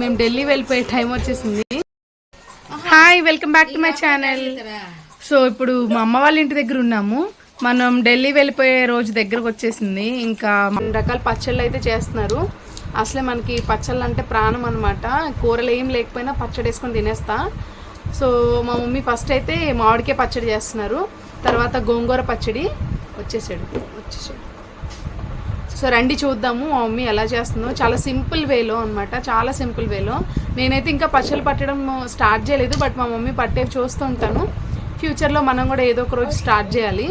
మేము ఢిల్లీ వెళ్ళిపోయే టైం వచ్చేసింది. Hi welcome back to my channel so ఇప్పుడు మా అమ్మ వాళ్ళ ఇంటి దగ్గర ఉన్నాము. మనం ఢిల్లీ వెళ్ళిపోయే రోజు దగ్గరకు వచ్చేసింది. ఇంకా రకాల పచ్చళ్ళు అయితే చేస్తున్నారు. అసలే మనకి పచ్చళ్ళు అంటే ప్రాణం అనమాట కూరలు ఏం లేకపోయినా పచ్చడి వేసుకొని తినేస్తా. సో మా మమ్మీ ఫస్ట్ అయితే మామిడికాయ పచ్చడి చేస్తున్నారు. తర్వాత గోంగూర పచ్చడి వచ్చేసాడు. వచ్చేసాడు. సో రండి చూద్దాము మా మమ్మీ ఎలా చేస్తుందో. చాలా సింపుల్ వేలో అనమాట చాలా సింపుల్ వేలో. నేనైతే ఇంకా పచ్చలు పట్టడం స్టార్ట్ చేయలేదు బట్ మా మమ్మీ పట్టేవి చూస్తూ ఉంటాను. ఫ్యూచర్లో మనం కూడా ఏదో ఒక రోజు స్టార్ట్ చేయాలి.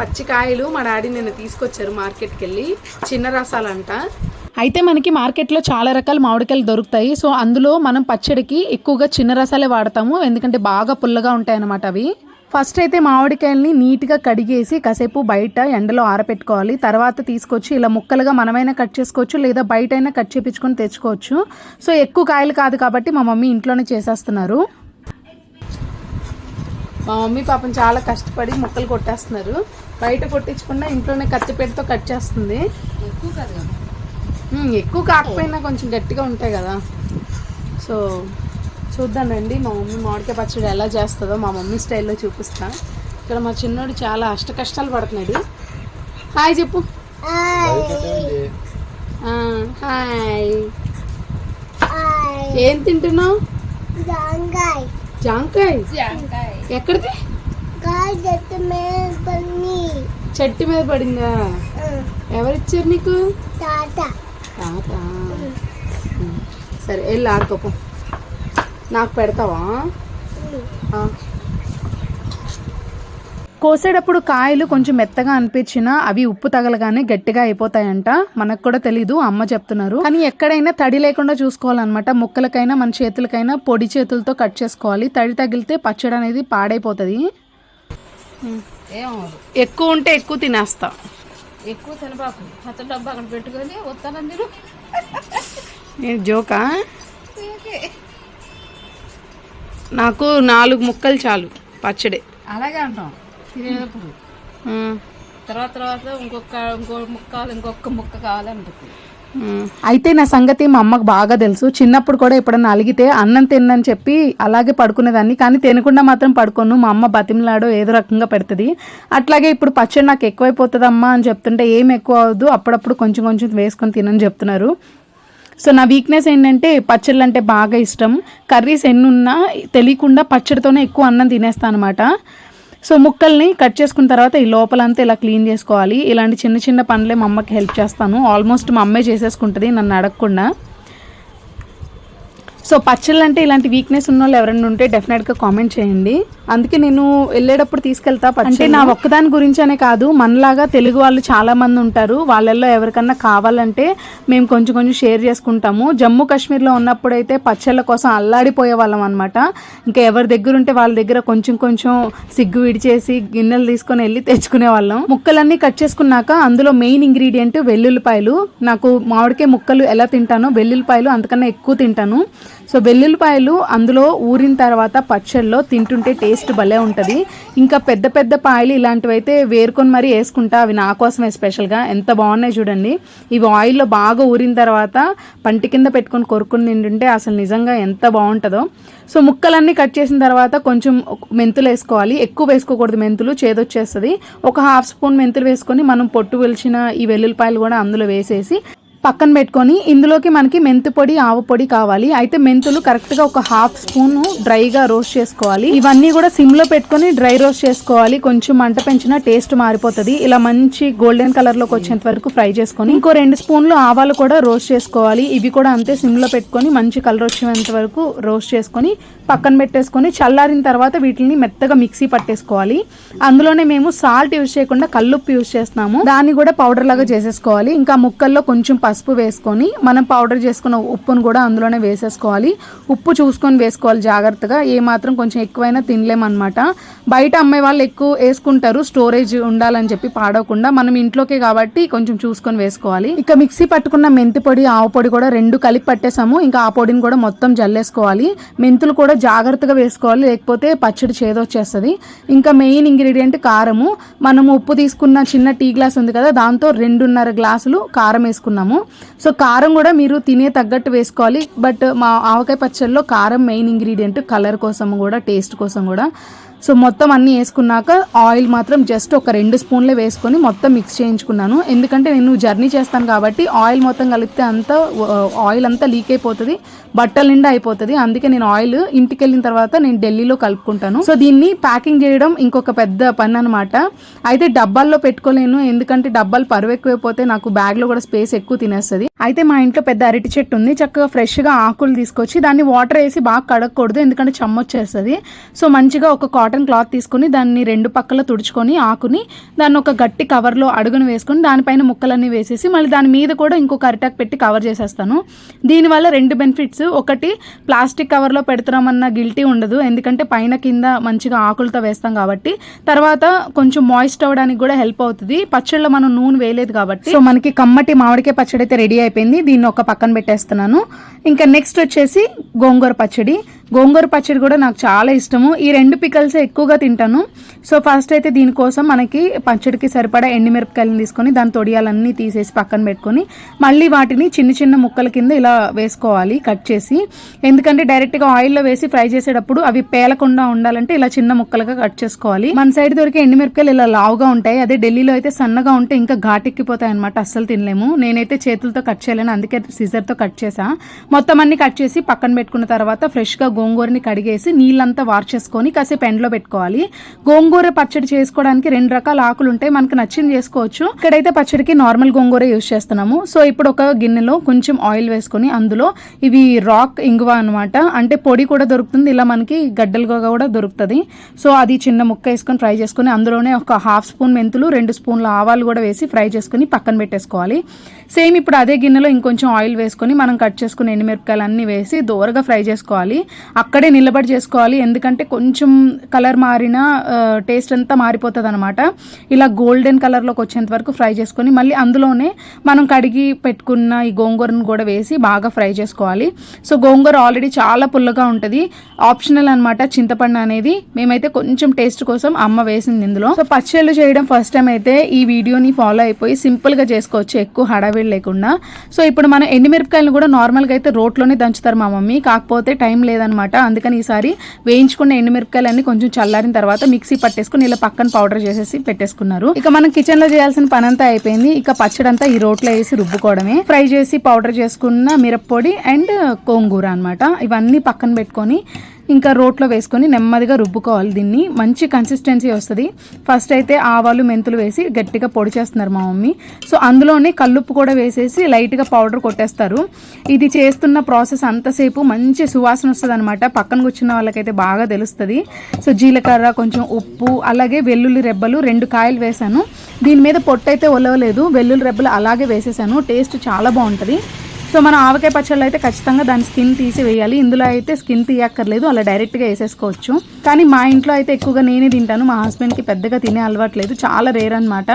పచ్చికాయలు మా డాడీ నిన్న తీసుకొచ్చారు మార్కెట్కి వెళ్ళి చిన్న రసాలంట. అయితే మనకి మార్కెట్లో చాలా రకాల మామిడికాయలు దొరుకుతాయి. సో అందులో మనం పచ్చడికి ఎక్కువగా చిన్న రసాలే వాడతాము. ఎందుకంటే బాగా పుల్లగా ఉంటాయి అన్నమాట అవి. ఫస్ట్ అయితే మామిడికాయల్ని నీట్గా కడిగేసి కాసేపు బయట ఎండలో ఆరపెట్టుకోవాలి. తర్వాత తీసుకొచ్చి ఇలా ముక్కలుగా మనమైనా కట్ చేసుకోవచ్చు లేదా బయట అయినా కట్ చేపించుకొని తెచ్చుకోవచ్చు. సో ఎక్కువ కాయలు కాదు కాబట్టి మా మమ్మీ ఇంట్లోనే చేసేస్తున్నారు. మా మమ్మీ పాపం చాలా కష్టపడి ముక్కలు కొట్టేస్తున్నారు. బయట కొట్టించకుండా ఇంట్లోనే కత్తిపేటతో కట్ చేస్తుంది. ఎక్కువ కాకపోయినా కొంచెం గట్టిగా ఉంటాయి కదా. సో చూద్దానండి మా మమ్మీ మామిడికాయ పచ్చడి ఎలా చేస్తుందో మా మమ్మీ స్టైల్లో చూపిస్తా. ఇక్కడ మా చిన్నోడు చాలా అష్ట కష్టాలు పడుతున్నాడు. హాయ్ చెప్పు. హాయ్. ఏం తింటున్నావు? జాంకాయ్. ఎక్కడిది? చెట్టు మీద పని చెట్టు మీద పడిందా? ఎవరిచ్చారు నీకు? తాత. సరే వెళ్ళి ఆడుకోపో నాకు పెడతావా? ఆ. కోసేటప్పుడు కాయలు కొంచెం మెత్తగా అనిపించినా అవి ఉప్పు తగలగానే గట్టిగా అయిపోతాయంట. మనకు కూడా తెలీదు అమ్మ చెప్తున్నారు. కానీ ఎక్కడైనా తడి లేకుండా చూసుకోవాలన్నమాట. ముక్కలకైనా మన చేతులకైనా పొడి చేతులతో కట్ చేసుకోవాలి. తడి తగిలితే పచ్చడి అనేది పాడైపోతుంది. ఎక్కువ ఉంటే ఎక్కువ తినేస్తా. ఎక్కువ తినబాకు. డబ్బా అక్కడ పెట్టుకొని వస్తానని తిను నేను జోకా? నాకు నాలుగు ముక్కలు చాలు పచ్చడి. అలాగే అంటాం. తినేటప్పుడు తర్వాత తర్వాత ఇంకొక ఇంకో ముక్క కావాలి ఇంకొక ముక్క ఆ. అయితే నా సంగతి మా అమ్మకు బాగా తెలుసు. చిన్నప్పుడు కూడా ఎప్పుడన్నా అలిగితే అన్నం తిన్నని చెప్పి అలాగే పడుకునేదాన్ని. కానీ తినకుండా మాత్రం పడుకోను. మా అమ్మ బతిమలాడో ఏదో రకంగా పెడుతుంది. అట్లాగే ఇప్పుడు పచ్చడి నాకు ఎక్కువైపోతుందమ్మా అని చెప్తుంటే ఏం ఎక్కువ అవ్వదు అప్పుడప్పుడు కొంచెం కొంచెం వేసుకొని తినని చెప్తున్నారు. సో నా వీక్నెస్ ఏంటంటే పచ్చళ్ళు అంటే బాగా ఇష్టం. కర్రీస్ ఎన్ని ఉన్నా తెలియకుండా పచ్చడితోనే ఎక్కువ అన్నం తినేస్తాను అనమాట సో ముక్కల్ని కట్ చేసుకున్న తర్వాత ఈ లోపలంతా ఇలా క్లీన్ చేసుకోవాలి. ఇలాంటి చిన్న చిన్న పనులే మా అమ్మకి హెల్ప్ చేస్తాను. ఆల్మోస్ట్ మా అమ్మే చేసేసుకుంటుంది నన్ను అడగకుండా. సో పచ్చళ్ళు అంటే ఇలాంటి వీక్నెస్ ఉన్న వాళ్ళు ఎవరైనా ఉంటే డెఫినెట్గా కామెంట్ చేయండి. అందుకే నేను వెళ్ళేటప్పుడు తీసుకెళ్తా అంటే నా ఒక్కదాని గురించి అనే కాదు మనలాగా తెలుగు వాళ్ళు చాలా మంది ఉంటారు. వాళ్ళల్లో ఎవరికన్నా కావాలంటే మేము కొంచెం కొంచెం షేర్ చేసుకుంటాము. జమ్మూ కాశ్మీర్లో ఉన్నప్పుడు అయితే పచ్చళ్ళ కోసం అల్లాడిపోయే వాళ్ళం అనమాట ఇంకా ఎవరి దగ్గర ఉంటే వాళ్ళ దగ్గర కొంచెం కొంచెం సిగ్గు విడిచేసి గిన్నెలు తీసుకొని వెళ్ళి తెచ్చుకునే వాళ్ళం. ముక్కలన్నీ కట్ చేసుకున్నాక అందులో మెయిన్ ఇంగ్రీడియంట్ వెల్లుల్లిపాయలు. నాకు మామిడికాయ ముక్కలు ఎలా తింటానో వెల్లుల్లిపాయలు అంతకన్నా ఎక్కువ తింటాను. సో వెల్లుల్లిపాయలు అందులో ఊరిన తర్వాత పచ్చళ్ళలో తింటుంటే టేస్ట్ భలే ఉంటుంది. ఇంకా పెద్ద పెద్ద పాయలు ఇలాంటివి అయితే వేరుకొని మరీ వేసుకుంటా అవి నా కోసమే స్పెషల్గా. ఎంత బాగున్నాయి చూడండి. ఇవి ఆయిల్లో బాగా ఊరిన తర్వాత పంటి కింద పెట్టుకొని కొరుకుని తింటుంటే అసలు నిజంగా ఎంత బాగుంటుందో. సో ముక్కలన్నీ కట్ చేసిన తర్వాత కొంచెం మెంతులు వేసుకోవాలి. ఎక్కువ వేసుకోకూడదు మెంతులు చేదొచ్చేస్తుంది. ఒక హాఫ్ స్పూన్ మెంతులు వేసుకొని మనం పొట్టు వెలిచిన ఈ వెల్లుల్లిపాయలు కూడా అందులో వేసేసి పక్కన పెట్టుకొని ఇందులోకి మనకి మెంతి పొడి ఆవు పొడి కావాలి. అయితే మెంతులు కరెక్ట్గా ఒక హాఫ్ స్పూన్ డ్రైగా రోస్ట్ చేసుకోవాలి. ఇవన్నీ కూడా సిమ్లో పెట్టుకొని డ్రై రోస్ట్ చేసుకోవాలి. కొంచెం మంట పెంచిన టేస్ట్ మారిపోతుంది. ఇలా మంచి గోల్డెన్ కలర్లోకి వచ్చేంత వరకు ఫ్రై చేసుకొని ఇంకో రెండు స్పూన్లు ఆవాలు కూడా రోస్ట్ చేసుకోవాలి. ఇవి కూడా అంతే సిమ్లో పెట్టుకొని మంచి కలర్ వచ్చేంత వరకు రోస్ట్ చేసుకొని పక్కన పెట్టేసుకొని చల్లారిన తర్వాత వీటిని మెత్తగా మిక్సీ పట్టేసుకోవాలి. అందులోనే మేము సాల్ట్ యూజ్ చేయకుండా కల్లుప్పు యూజ్ చేస్తున్నాము. దాన్ని కూడా పౌడర్ లాగా చేసేసుకోవాలి. ఇంకా ముక్కల్లో కొంచెం పసుపు వేసుకొని మనం పౌడర్ చేసుకున్న ఉప్పును కూడా అందులోనే వేసేసుకోవాలి. ఉప్పు చూసుకొని వేసుకోవాలి జాగ్రత్తగా. ఏ మాత్రం కొంచెం ఎక్కువైనా తినలేమన్నమాట. బయట అమ్మే వాళ్ళు ఎక్కువ వేసుకుంటారు. స్టోరేజ్ ఉండాలని చెప్పి పాడవకుండా మనం ఇంట్లోకే కాబట్టి కొంచెం చూసుకొని వేసుకోవాలి. ఇక మిక్సీ పట్టుకున్న మెంతి పొడి ఆవు పొడి కూడా రెండు కలిపి పట్టేసాము. ఇంకా ఆ పొడిని కూడా మొత్తం జల్లేసుకోవాలి. మెంతులు కూడా జాగ్రత్తగా వేసుకోవాలి లేకపోతే పచ్చడి చేదొచ్చేస్తుంది. ఇంకా మెయిన్ ఇంగ్రీడియంట్ కారము. మనము ఉప్పు తీసుకున్న చిన్న టీ గ్లాస్ ఉంది కదా దాంతో రెండున్నర గ్లాసులు కారం వేసుకున్నాము. సో కారం కూడా మీరు తినే తగ్గట్టు వేసుకోవాలి. బట్ మా ఆవకాయ పచ్చళ్ళలో కారం మెయిన్ ఇంగ్రీడియంట్ కలర్ కోసం కూడా టేస్ట్ కోసం కూడా. సో మొత్తం అన్నీ వేసుకున్నాక ఆయిల్ మాత్రం జస్ట్ ఒక రెండు స్పూన్లే వేసుకొని మొత్తం మిక్స్ చేయించుకున్నాను. ఎందుకంటే నేను జర్నీ చేస్తాను కాబట్టి ఆయిల్ మొత్తం కలిపితే అంతా ఆయిల్ అంతా లీక్ అయిపోతుంది బట్టల నిండా అయిపోతుంది. అందుకే నేను ఆయిల్ ఇంటికి వెళ్ళిన తర్వాత నేను ఢిల్లీలో కలుపుకుంటాను. సో దీన్ని ప్యాకింగ్ చేయడం ఇంకొక పెద్ద పని అనమాట అయితే డబ్బాల్లో పెట్టుకోలేను ఎందుకంటే డబ్బాలు పరువు ఎక్కువైపోతే నాకు బ్యాగ్లో కూడా స్పేస్ ఎక్కువ తినేస్తుంది. అయితే మా ఇంట్లో పెద్ద అరటి చెట్టు ఉంది చక్కగా ఫ్రెష్గా ఆకులు తీసుకొచ్చి దాన్ని వాటర్ వేసి బాగా కడగకూడదు ఎందుకంటే చెమ్మొచ్చేస్తుంది సో మంచిగా ఒక కాటన్ క్లాత్ తీసుకొని దాన్ని రెండు పక్కల తుడుచుకొని ఆకుని దాన్ని ఒక గట్టి కవర్లో అడుగును వేసుకొని దానిపైన ముక్కలన్నీ వేసేసి మళ్ళీ దాని మీద కూడా ఇంకొక అరిటాక్ పెట్టి కవర్ చేసేస్తాను. దీనివల్ల రెండు బెనిఫిట్స్. ఒకటి ప్లాస్టిక్ కవర్లో పెడుతున్నామన్న గిల్టీ ఉండదు. ఎందుకంటే పైన కింద మంచిగా ఆకులతో వేస్తాం కాబట్టి. తర్వాత కొంచెం మాయిస్ట్ అవ్వడానికి కూడా హెల్ప్ అవుతుంది. పచ్చళ్ళలో మనం నూనె వేయలేదు కాబట్టి. సో మనకి కమ్మటి మామిడికాయ పచ్చడి అయితే రెడీ అయిపోయింది. దీన్ని ఒక పక్కన పెట్టేస్తున్నాను. ఇంకా నెక్స్ట్ వచ్చేసి గోంగూర పచ్చడి. గోంగూర పచ్చడి కూడా నాకు చాలా ఇష్టము. ఈ రెండు పికల్స్ ఎక్కువగా తింటాను. సో ఫస్ట్ అయితే దీనికోసం మనకి పచ్చడికి సరిపడా ఎండిమిరపకాయలను తీసుకొని దాని తొడియాలన్నీ తీసేసి పక్కన పెట్టుకొని మళ్ళీ వాటిని చిన్న చిన్న ముక్కల కింద ఇలా వేసుకోవాలి కట్ చేసి. ఎందుకంటే డైరెక్ట్గా ఆయిల్లో వేసి ఫ్రై చేసేటప్పుడు అవి పేలకుండా ఉండాలంటే ఇలా చిన్న ముక్కలుగా కట్ చేసుకోవాలి. మన సైడ్ దొరికే ఎండిమిరపకాయలు ఇలా లావుగా ఉంటాయి. అదే ఢిల్లీలో అయితే సన్నగా ఉంటే ఇంకా ఘాటెక్కిపోతాయి అనమాట అస్సలు తినలేము. నేనైతే చేతులతో కట్ చేయలేను అందుకే సిజర్తో కట్ చేసా మొత్తం అన్ని కట్ చేసి పక్కన పెట్టుకున్న తర్వాత ఫ్రెష్గా గోంగూరని కడిగేసి నీళ్ళంతా వార్చేసుకొని కాసేపు ఎండలో పెట్టుకోవాలి. గోంగూర పచ్చడి చేసుకోవడానికి రెండు రకాల ఆకులు ఉంటాయి. మనకు నచ్చింది చేసుకోవచ్చు. ఇక్కడైతే పచ్చడికి నార్మల్ గోంగూర యూస్ చేస్తున్నాము. సో ఇప్పుడు ఒక గిన్నెలో కొంచెం ఆయిల్ వేసుకొని అందులో ఇవి రాక్ ఇంగువ అనమాట అంటే పొడి కూడా దొరుకుతుంది. ఇలా మనకి గడ్డలుగా కూడా దొరుకుతుంది. సో అది చిన్న ముక్క వేసుకొని ఫ్రై చేసుకొని అందులోనే ఒక హాఫ్ స్పూన్ మెంతులు రెండు స్పూన్ల ఆవాలు కూడా వేసి ఫ్రై చేసుకొని పక్కన పెట్టేసుకోవాలి. సేమ్ ఇప్పుడు అదే గిన్నెలో ఇంకొంచెం ఆయిల్ వేసుకొని మనం కట్ చేసుకుని ఎండుమిరపకాయలు అన్నీ వేసి దోరగా ఫ్రై చేసుకోవాలి. అక్కడే నిలబడి చేసుకోవాలి. ఎందుకంటే కొంచెం కలర్ మారిన టేస్ట్ అంతా మారిపోతుంది అనమాట ఇలా గోల్డెన్ కలర్లోకి వచ్చేంత వరకు ఫ్రై చేసుకొని మళ్ళీ అందులోనే మనం కడిగి పెట్టుకున్న ఈ గోంగూరను కూడా వేసి బాగా ఫ్రై చేసుకోవాలి. సో గోంగూర ఆల్రెడీ చాలా పుల్లగా ఉంటుంది. ఆప్షనల్ అనమాట చింతపండు అనేది. మేమైతే కొంచెం టేస్ట్ కోసం అమ్మ వేసింది ఇందులో. సో పచ్చళ్ళు చేయడం ఫస్ట్ టైం అయితే ఈ వీడియోని ఫాలో అయిపోయి సింపుల్గా చేసుకోవచ్చు. ఎక్కువ హడావిడి లేకుండా. సో ఇప్పుడు మనం ఎండిమిరపకాయలు కూడా నార్మల్గా అయితే రోట్లోనే దంచుతారు మా మమ్మీ. కాకపోతే టైం లేదనమాట అందుకని ఈసారి వేయించుకున్న ఎండుమిరపకాయలన్నీ కొంచెం చల్లారిన తర్వాత మిక్సీ పట్టేసుకుని ఇలా పక్కన పౌడర్ చేసేసి పెట్టేసుకున్నారు. ఇక మనం కిచెన్లో చేయాల్సిన పని అంతా అయిపోయింది. ఇక పచ్చడి అంతా ఈ రోట్లో వేసి రుబ్బుకోవడమే. ఫ్రై చేసి పౌడర్ చేసుకున్న మిరప్పొడి అండ్ గోంగూర అనమాట ఇవన్నీ పక్కన పెట్టుకొని ఇంకా రోట్లో వేసుకొని నెమ్మదిగా రుబ్బుకోవాలి దీన్ని. మంచి కన్సిస్టెన్సీ వస్తుంది. ఫస్ట్ అయితే ఆవాలు మెంతులు వేసి గట్టిగా పొడి చేస్తున్నారు మా మమ్మీ. సో అందులోనే కల్లుప్పు కూడా వేసేసి లైట్గా పౌడర్ కొట్టేస్తారు. ఇది చేస్తున్న ప్రాసెస్ అంతసేపు మంచి సువాసన వస్తుంది అనమాట పక్కన కూర్చున్న వాళ్ళకైతే బాగా తెలుస్తుంది. సో జీలకర్ర కొంచెం ఉప్పు అలాగే వెల్లుల్లి రెబ్బలు రెండు కాయలు వేసాను. దీని మీద పొట్టు అయితే ఒలవలేదు. వెల్లుల్లి రెబ్బలు అలాగే వేసేసాను. టేస్ట్ చాలా బాగుంటుంది. సో మన ఆవకాయ పచ్చళ్ళు అయితే ఖచ్చితంగా దాని స్కిన్ తీసి వేయాలి. ఇందులో అయితే స్కిన్ తీయక్కర్లేదు అలా డైరెక్ట్గా వేసేసుకోవచ్చు. కానీ మా ఇంట్లో అయితే ఎక్కువగా నేనే తింటాను. మా హస్బెండ్కి పెద్దగా తినే అలవాట్లేదు చాలా రేర్ అనమాట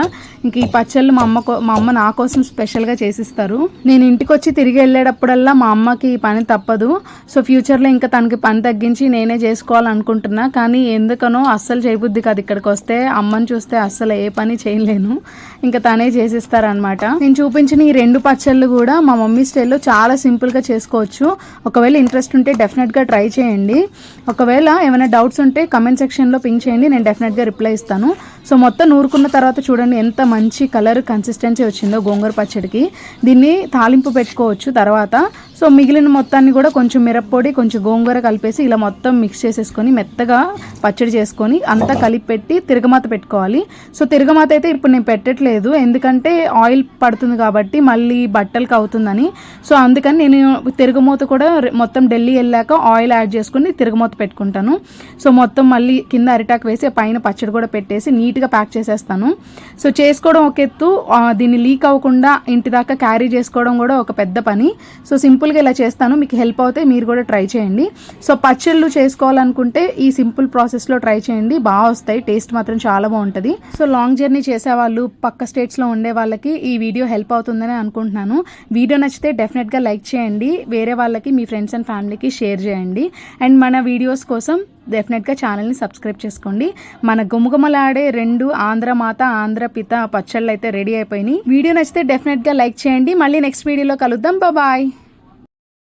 ఇంక ఈ పచ్చళ్ళు మా అమ్మ కో- మా అమ్మ నా కోసం స్పెషల్గా చేసిస్తారు. నేను ఇంటికి వచ్చి తిరిగి వెళ్ళేటప్పుడల్లా మా అమ్మకి ఈ పని తప్పదు. సో ఫ్యూచర్లో ఇంకా తనకి పని తగ్గించి నేనే చేసుకోవాలనుకుంటున్నా. కానీ ఎందుకనో అస్సలు చేయబుద్ధి కాదు ఇక్కడికి వస్తే. అమ్మని చూస్తే అస్సలు ఏ పని చేయలేను. ఇంకా తనే చేసిస్తారనమాట నేను చూపించిన ఈ రెండు పచ్చళ్ళు కూడా మా మమ్మీ స్టైల్లో చాలా సింపుల్గా చేసుకోవచ్చు. ఒకవేళ ఇంట్రెస్ట్ ఉంటే డెఫినెట్గా ట్రై చేయండి. ఒకవేళ ఏమైనా డౌట్స్ ఉంటే కమెంట్ సెక్షన్లో పింక్ చేయండి నేను డెఫినెట్గా రిప్లై ఇస్తాను. సో మొత్తం నూరుకున్న తర్వాత చూడండి ఎంత మంచి కలర్ కన్సిస్టెన్సీ వచ్చిందో గోంగూర పచ్చడికి. దీన్ని తాలింపు పెట్టుకోవచ్చు తర్వాత. సో మిగిలిన మొత్తాన్ని కూడా కొంచెం మిరప్పొడి కొంచెం గోంగూర కలిపేసి ఇలా మొత్తం మిక్స్ చేసేసుకొని మెత్తగా పచ్చడి చేసుకొని అంతా కలిపి పెట్టి తిరగమాత పెట్టుకోవాలి. సో తిరగమాత అయితే ఇప్పుడు నేను పెట్టట్లేదు. ఎందుకంటే ఆయిల్ పడుతుంది కాబట్టి మళ్ళీ బట్టలకు అవుతుందని సో అందుకని నేను తిరగమూత కూడా మొత్తం ఢిల్లీ వెళ్ళాక ఆయిల్ యాడ్ చేసుకుని తిరగమూత పెట్టుకుంటాను. సో మొత్తం మళ్ళీ కింద అరిటాకు వేసి పైన పచ్చడి కూడా పెట్టేసి నీట్గా ప్యాక్ చేసేస్తాను. సో చేసుకోవడం ఒక ఎత్తు దీన్ని లీక్ అవ్వకుండా ఇంటి దాకా క్యారీ చేసుకోవడం కూడా ఒక పెద్ద పని. సో సింపుల్గా ఇలా చేస్తాను. మీకు హెల్ప్ అవుతే మీరు కూడా ట్రై చేయండి. సో పచ్చళ్ళు చేసుకోవాలనుకుంటే ఈ సింపుల్ ప్రాసెస్లో ట్రై చేయండి. బాగా వస్తాయి. టేస్ట్ మాత్రం చాలా బాగుంటుంది. సో లాంగ్ జర్నీ చేసే వాళ్ళు పక్క స్టేట్స్లో ఉండే వాళ్ళకి ఈ వీడియో హెల్ప్ అవుతుందని అనుకుంటున్నాను. వీడియో నచ్చితే డెఫినెట్గా లైక్ చేయండి. వేరే వాళ్ళకి మీ ఫ్రెండ్స్ అండ్ ఫ్యామిలీకి షేర్ చేయండి. అండ్ మన వీడియోస్ కోసం డెఫినెట్గా ఛానల్ని సబ్స్క్రైబ్ చేసుకోండి. మన గుమగుమలాడే రెండు ఆంధ్ర మాత ఆంధ్ర పిత పచ్చళ్ళు అయితే రెడీ అయిపోయినాయి. వీడియో నచ్చితే డెఫినెట్గా లైక్ చేయండి. మళ్ళీ నెక్స్ట్ వీడియోలో కలుద్దాం. బాయ్.